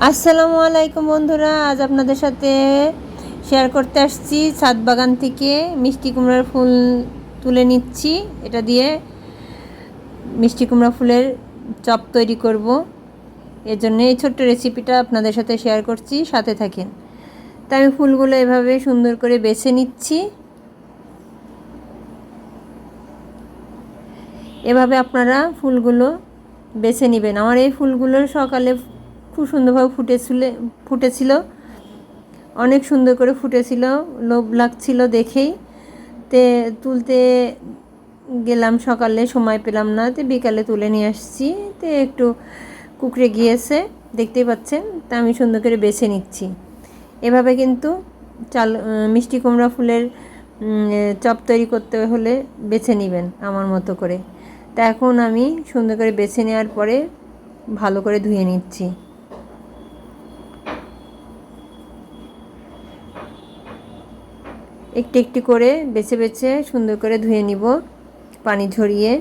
আসসালামু আলাইকুম বন্ধুরা, আজ আপনাদের সাথে শেয়ার করতে আসছি ছাদ বাগান থেকে মিষ্টি কুমড়ার ফুল তুলে নিচ্ছি। এটা দিয়ে মিষ্টি কুমড়া ফুলের চপ তৈরি করব। এর জন্য এই ছোট্ট রেসিপিটা আপনাদের সাথে শেয়ার করছি, সাথে থাকেন। তাই আমি ফুলগুলো এভাবে সুন্দর করে বেছে নিচ্ছি। এভাবে আপনারা ফুলগুলো বেছে নেবেন। আমার এই ফুলগুলো সকালে খুব সুন্দরভাবে ফুটেছিল ফুটেছিল। অনেক সুন্দর করে ফুটেছিল, লোভ লাগছিল দেখেই। তে তুলতে গেলাম সকালে, সময় পেলাম না, তো বিকালে তুলে নিয়ে আসছি। তো একটু কুকড়ে গিয়েছে, দেখতেই পাচ্ছেন, তা আমি সুন্দর করে বেছে নিচ্ছি। এভাবে কিন্তু চাল মিষ্টি কুমড়া ফুলের চপ তৈরি করতে হলে বেছে নেবেন আমার মতো করে। তা এখন আমি সুন্দর করে বেছে নেওয়ার পরে ভালো করে ধুয়ে নিচ্ছি। একটু একটি করে বেছে বেছে সুন্দর করে ধুয়ে নিব, পানি ঝরিয়ে।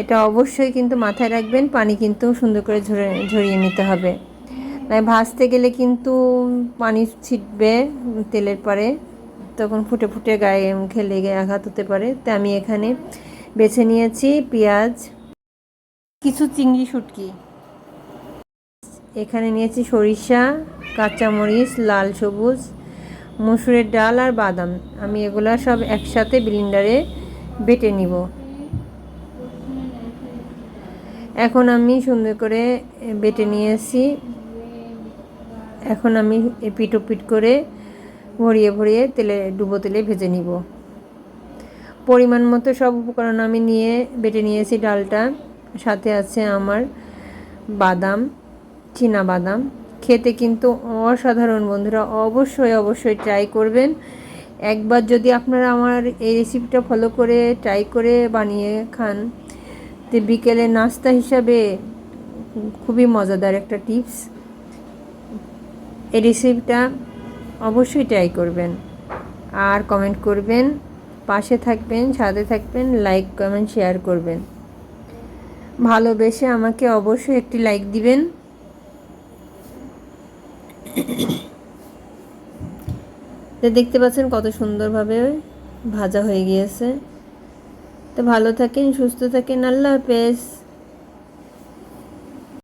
এটা অবশ্যই কিন্তু মাথায় রাখবেন, পানি কিন্তু সুন্দর করে ঝরে, ঝরিয়ে নিতে হবে। নয় ভাজতে গেলে কিন্তু পানি ছিটবে তেলের পরে, তখন ফুটে ফুটে গায়ে খেলে গায়ে আঘাত হতে পারে। তো আমি এখানে বেছে নিয়েছি পেঁয়াজ, কিছু চিংড়ি শুটকি। এখানে নিয়েছি সরিষা, কাঁচামরিচ, লাল সবুজ মসুরের ডাল আর বাদাম। আমি এগুলা সব একসাথে ব্লিন্ডারে বেটে নিব। এখন আমি সুন্দর করে বেটে নিয়েছি। এখন আমি পিট পিট করে ভরিয়ে ভরিয়ে তেলে, ডুবো তেলে ভেজে নিব। পরিমাণ মতো সব উপকরণ আমি নিয়ে বেটে নিয়েছি ডালটা। সাথে আছে আমার বাদাম, চীনা বাদাম। খেতে কিন্তু অসাধারণ বন্ধুরা, অবশ্যই অবশ্যই ট্রাই করবেন। একবার যদি আপনারা আমার এই রেসিপিটা ফলো করে ট্রাই করে বানিয়ে খান, তো বিকেলে নাস্তা হিসাবে খুবই মজাদার একটা টিপস এই রেসিপিটা অবশ্যই ট্রাই করবেন। আর কমেন্ট করবেন, পাশে থাকবেন, সাথে থাকবেন লাইক কমেন্ট শেয়ার করবেন। ভালোবেসে আমাকে অবশ্যই একটি লাইক দিবেন। দেখতে পাচ্ছেন কত সুন্দরভাবে ভাজা হয়ে গিয়েছে। তো ভালো থাকেন সুস্থ থাকেন আল্লাহ হাফেজ।